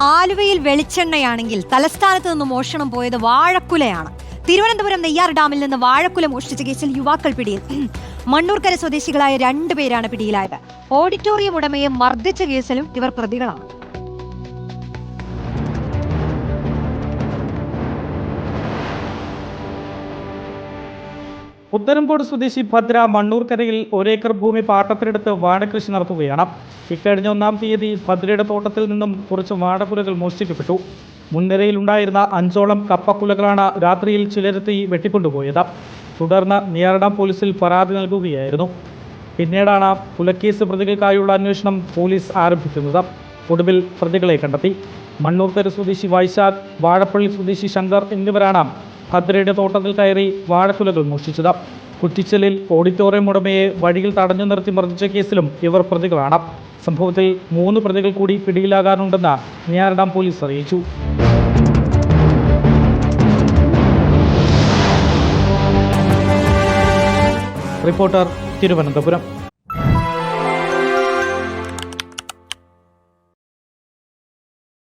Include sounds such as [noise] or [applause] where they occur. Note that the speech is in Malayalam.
ആലുവയിൽ വെളിച്ചെണ്ണയാണെങ്കിൽ തലസ്ഥാനത്ത് നിന്ന് മോഷണം പോയത് വാഴക്കുലയാണ്. തിരുവനന്തപുരം നെയ്യാർ ഡാമിൽ നിന്ന് വാഴക്കുല മോഷ്ടിച്ച കേസിൽ യുവാക്കൾ പിടിയിൽ. [clears throat] മണ്ണൂർക്കര സ്വദേശികളായ രണ്ടുപേരാണ് പിടിയിലായത്. ഓഡിറ്റോറിയം ഉടമയെ മർദ്ദിച്ച കേസിലും ഇവർ പ്രതികളാണ്. ഉത്തരംകോട് സ്വദേശി ഭദ്ര മണ്ണൂർക്കരയിൽ ഒരേക്കർ ഭൂമി പാട്ടത്തിനെടുത്ത് വാഴകൃഷി നടത്തുകയാണ്. ഇക്കഴിഞ്ഞ ഒന്നാം തീയതി ഭദ്രയുടെ തോട്ടത്തിൽ നിന്നും കുറച്ച് വാഴക്കുലകൾ മോഷ്ടിക്കപ്പെട്ടു. മുൻനിരയിലുണ്ടായിരുന്ന അഞ്ചോളം കപ്പക്കുലകളാണ് രാത്രിയിൽ ചിലരെത്തി വെട്ടിക്കൊണ്ടുപോയത്. തുടർന്ന് നിയർഡാം പോലീസിൽ പരാതി നൽകുകയായിരുന്നു. പിന്നീടാണ് പുലക്കേസ് പ്രതികൾക്കായുള്ള അന്വേഷണം പോലീസ് ആരംഭിക്കുന്നത്. ഒടുവിൽ പ്രതികളെ കണ്ടെത്തി. മണ്ണൂർക്കര സ്വദേശി വൈശാഖ് വാഴപ്പള്ളി സ്വദേശി ശങ്കർ എന്നിവരാണ് ഭദ്രയുടെ തോട്ടത്തിൽ കയറി വാഴക്കുലകൾ മോഷ്ടിച്ചത്. കുറ്റിച്ചലിൽ ഓഡിറ്റോറിയം ഉടമയെ വഴിയിൽ തടഞ്ഞു നിർത്തി മർദ്ദിച്ച കേസിലും ഇവർ പ്രതികളാണ്. സംഭവത്തിൽ മൂന്ന് പ്രതികൾ കൂടി പിടിയിലാകാനുണ്ടെന്ന് നിയാർഡാം പോലീസ് അറിയിച്ചു. റിപ്പോർട്ടർ തിരുവനന്തപുരം.